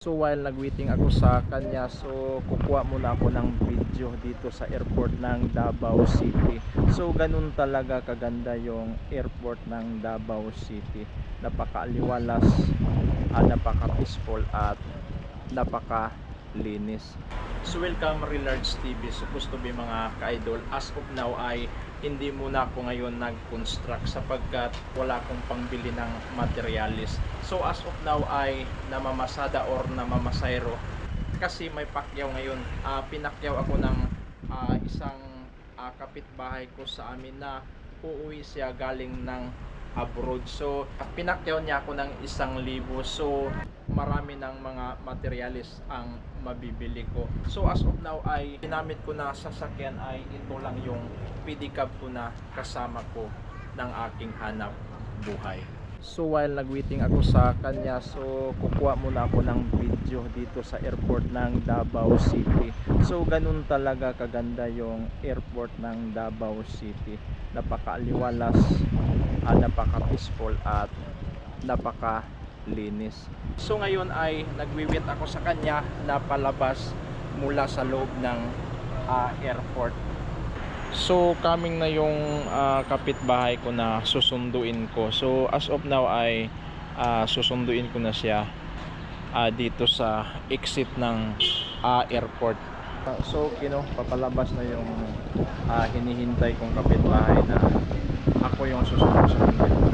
So while nagwaiting ako sa kanya, so kukuha muna ako ng video dito sa airport ng Davao City. So ganun talaga kaganda yung airport ng Davao City. Napakaaliwalas, ah, napaka-peaceful at napaka-linis. So welcome Relarge TV. Supposed to be mga ka-idol. As of now ay hindi muna ako ngayon nag-construct sapagkat wala akong pangbili ng materialis. So as of now ay namamasada or namamasayro kasi may pakyaw ngayon. Ah, pinakyaw ako ng ah, isang ah, kapitbahay ko sa amin na uuwi siya galing ng abroad. So pinakyaw niya ako ng isang libo. So marami ng mga materialis ang mabibili ko. So as of now ay ginamit ko na sasakyan ay ito lang yung pedicab ko na kasama ko ng aking hanap buhay. So while nagwaiting ako sa kanya, so kukuha muna ako ng video dito sa airport ng Davao City. So ganun talaga kaganda yung airport ng Davao City. Napakaaliwalas, ah, napaka-peaceful at napaka-linis. So ngayon ay nagwiwit ako sa kanya na palabas mula sa loob ng ah, airport. So coming na yung ah, kapitbahay ko na susunduin ko. So as of now ay ah, susunduin ko na siya ah, dito sa exit ng ah, airport. Ah, so kino papalabas na yung ah, hinihintay kong kapitbahay na ako yung susunod sa kanya.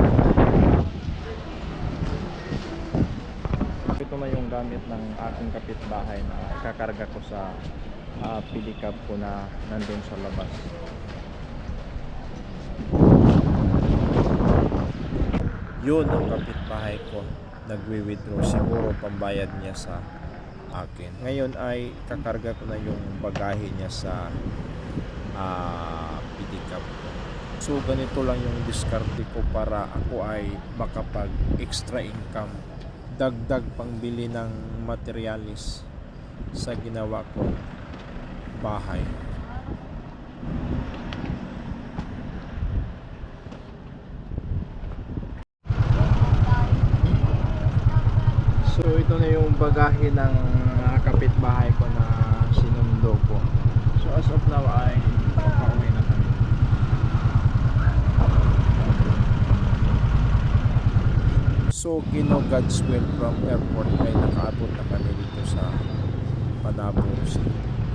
Ito na yung gamit ng aking kapitbahay na kakarga ko sa uh, pilikab ko na nandun sa labas. Yun ang kapitbahay ko. Nagwi-withdraw siguro pambayad niya sa akin. Ngayon ay kakarga ko na yung bagahe niya sa uh, pilikab ko. So ganito lang yung diskarte ko para ako ay makapag extra income dagdag pangbili ng materialis sa ginawa kong bahay. So ito na yung bagahe ng kapitbahay ko na sinundo ko. So as of now ay pauwi na kami. So Kino God's will from airport ay nakaabot na kami dito sa Panabo City.